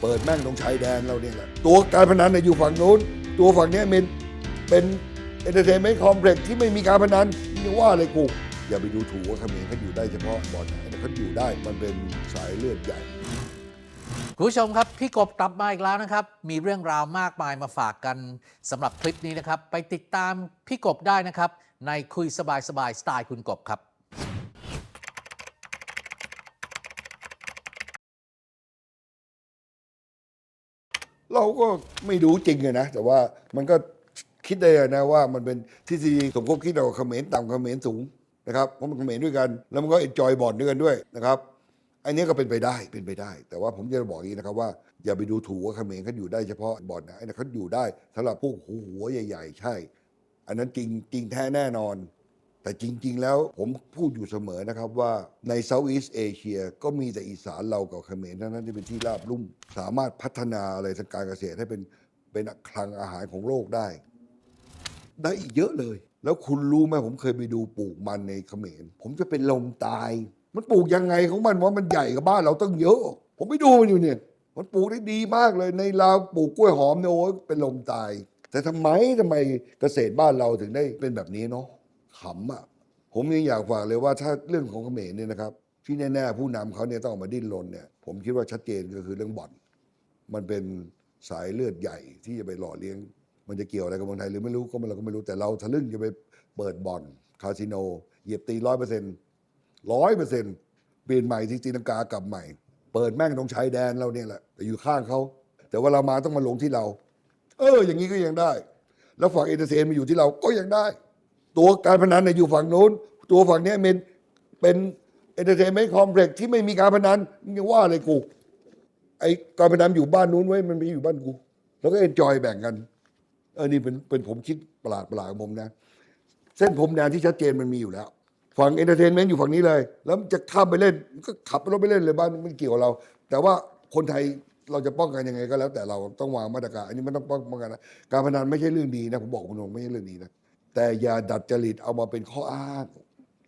เปิดแม่งตรงชายแดนเราเนี่ยแหละตัวการพนันน่ะอยู่ฝั่งนู้น ตัวฝั่งนี้เป็นเป็นเอนเตอร์เทนเมนต์คอมเพล็กซ์ที่ไม่มีการพนันนี่ว่าอะไรกูอย่าไปดูถูกว่าเขมรเขาอยู่ได้เฉพาะบอลไหนแต่เขาอยู่ได้มันเป็นสายเลือดใหญ่คุณผู้ชมครับพี่กบกลับมาอีกแล้วนะครับ มีเรื่องราวมากมายมาฝากกันสำหรับคลิปนี้นะครับ ไปติดตามพี่กบได้นะครับ ในคุยสบายสบายสไตล์คุณกบครับ เราก็ไม่รู้จริงอะนะ แต่ว่ามันก็คิดได้นะว่ามันเป็นทฤษฎีสมคบคิดเอาเขมรต่ำเขมรสูงนะครับเพราะมันเขมรด้วยกัน แล้วมันก็เอนจอยบอลด้วยกันด้วยนะครับอันนี้ก็เป็นไปได้เป็นไปได้ แต่ว่าผมจะบอกอย่างนี้นะครับว่าอย่าไปดูถูกว่าเขมรเขาอยู่ได้เฉพาะบอลนะไอ้นั่นเขาอยู่ได้สำหรับพวกหัวใหญ่ ๆ ใช่ อันนั้นจริงจริงแท้แน่นอน แต่จริง ๆ แล้วผมพูดอยู่เสมอนะครับว่าในเซาท์อีสเอเชียก็มีแต่อีสานเรากับเขมรเท่านั้นที่เป็นที่ราบลุ่ม สามารถพัฒนาอะไรทางการเกษตรให้เป็นเป็นคลังอาหารของโลกได้ ได้อีกเยอะเลย แล้วคุณรู้ไหมผมเคยไปดูปลูกมันในเขมร ผมจะเป็นลมตาย มันปลูกยังไงของมันว่ามันใหญ่กับบ้านเราตั้งเยอะ ผมไปดูมันอยู่เนี่ยมันปลูกได้ดีมากเลยในลาวปลูกกล้วยหอมเนี่ยโอ้ยเป็นลมตาย แต่ทำไมทำไมเกษตรบ้านเราถึงได้เป็นแบบนี้เนาะ ขำอะผมยังอยากฝากเลยว่าถ้าเรื่องของเขมรเนี่ยนะครับ ที่แน่ๆผู้นำเขาเนี่ยต้องออกมาดิ้นรนเนี่ยผมคิดว่าชัดเจนก็คือเรื่องบ่อน มันเป็นสายเลือดใหญ่ที่จะไปหล่อเลี้ยง มันจะเกี่ยวอะไรกับเมืองไทยหรือไม่รู้ก็เราก็ไม่รู้แต่เราทะลึ่งจะไปเปิดบ่อนคาสิโนเหยียบตีร้อยเปอร์เซ็นต์ร้อยเปอร์เซ็นต์เปลี่ยนใหม่ที่ตีลังกากลับใหม่ เปิดแม่งตรงชายแดนเราเนี่ยแหละแต่อยู่ข้างเขาแต่ว่าเรามาต้องมาลงที่เรา เออ อย่างนี้ก็ยังได้ แล้วฝั่งเอเตอร์เทนมาอยู่ที่เราก็ยังได้ ตัวการพนันน่ะอยู่ฝั่งนู้น ตัวฝั่งเนี้ยเป็นเป็นเอเตอร์เทนเมนต์คอมเพล็กซ์ที่ไม่มีการพนันมึงจะว่าอะไรกูไอ้การพนันอยู่บ้านนู้นไว้ยมันไม่อยู่บ้านกู แล้วก็เอนจอยแบ่งกัน เออนี่เป็นเป็นผมคิดประหลาดประหลาดของผมนะ เส้นผมแดนที่ชัดเจนมันมีอยู่แล้ว ฝั่งเอนเตอร์เทนเมนต์อยู่ฝั่งนี้เลย แล้วมันจะข้ามไปเล่นก็ขับรถไปเล่นเลยบ้านมันเกี่ยวกับเรา แต่ว่าคนไทยเราจะป้องกันยังไงก็แล้ว แต่เราต้องวางมาตรการ อันนี้มันต้องป้องกันนะการพนันไม่ใช่เรื่องดีนะผมบอกคุณตรงไม่ใช่เรื่องดีนะ แต่อย่าดัดจริตเอามาเป็นข้ออ้าง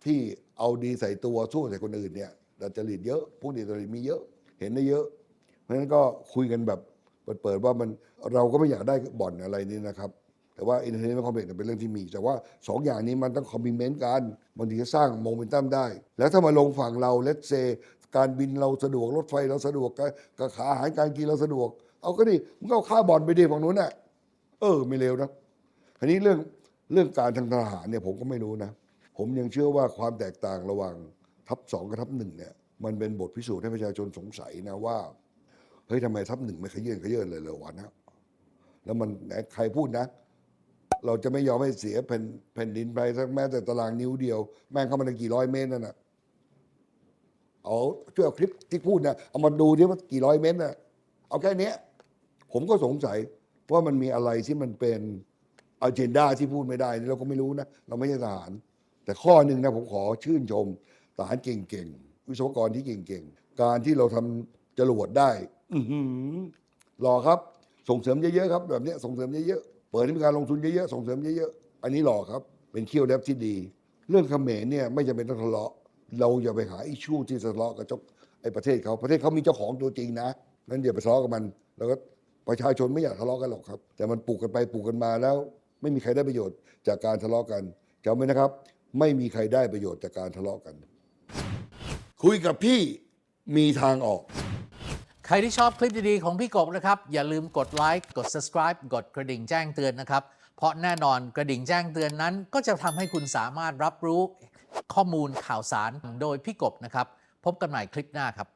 ที่เอาดีใส่ตัวสู้ใส่คนอื่นเนี่ยดัดจริตเยอะพวกดีจริตมีเยอะเห็นได้เยอะ เพราะฉะนั้นก็คุยกันแบบเปิดๆว่ามันเราก็ไม่อยากได้บ่อนอะไรนี่นะครับแต่ว่าอินเทอร์เน็ตคอมเพล็กซ์เป็นเรื่องที่มี แต่ว่าสองอย่างนี้มันต้องคอมบิเมนต์กันมันถึงจะสร้างโมเมนตัมได้ แล้วถ้ามาลงฝั่งเราเลตเซการบินเราสะดวก รถไฟเราสะดวกการการขาอาหารการกินเราสะดวก เอาก็ดิมึงก็เอาค่าบอลไปดิฝั่งนู้นน่ะเออ ไม่เลวนะทีนี้เรื่อง เรื่องการทางทหารเนี่ยผมก็ไม่รู้นะ ผมยังเชื่อว่าความแตกต่างระหว่างทัพสองกับทัพหนึ่งเนี่ยมันเป็นบทพิสูจน์ให้ประชาชนสงสัยนะว่าเฮ้ยทำไมทัพหนึ่งไม่ขยื่นขยื่นเลยเลยวะนะแล้วมันไหนใครพูดนะ เราจะไม่ยอมให้เสียแผ่นแผ่นดินไปสักแม้แต่ตารางนิ้วเดียว แม่งเข้ามาในกี่ร้อยเมตรนั่นนะเอาช่วยเอาคลิปที่พูดนะเอามาดูดิว่ากี่ร้อยเมตรนะเอาแค่นี้ผมก็สงสัยว่ามันมีอะไรที่มันเป็น อ g เจนดาที่พูดไม่ได้นี่เราก็ไม่รู้นะ เราไม่ใช่ทหาร แต่ข้อหนึ่งนะผมขอชื่นชมทหารเก่งๆ วิศวกรที่เก่งๆ การที่เราทำจรวดได้อือหือรอครับ ส่งเสริมเยอะๆครับแบบเนี้ยส่งเสริมเยอะๆ เปิดให้มีการลงทุนเยอะๆ ส่งเสริมเยอะๆ อันนี้รอครับ เป็นเคี่ยวแดบที่ดี เรื่องเขมรเนี่ยไม่จำเป็นต้องทะเลาะ เราอย่าไปหาอิชูที่จะทะเลาะกับเจ้าไอ้ประเทศเขาประเทศเขามีเจ้าของตัวจริงนะนั้นอย่าไปทะเลาะกับมัน แล้วก็ประชาชนไม่อยากทะเลาะกันหรอกครับ แต่มันปลูกกันไปปลูกกันมาแล้ว ไม่มีใครได้ประโยชน์จากการทะเลาะกันจำไว้นะครับ ไม่มีใครได้ประโยชน์จากการทะเลาะกัน คุยกับพี่มีทางออก ใครที่ชอบคลิปดีๆ ของพี่กบนะครับ อย่าลืมกดไลค์กด subscribe กดกระดิ่งแจ้งเตือนนะครับ เพราะแน่นอนกระดิ่งแจ้งเตือนนั้น ก็จะทำให้คุณสามารถรับรู้ข้อมูลข่าวสารโดยพี่กบนะครับ พบกันใหม่คลิปหน้าครับ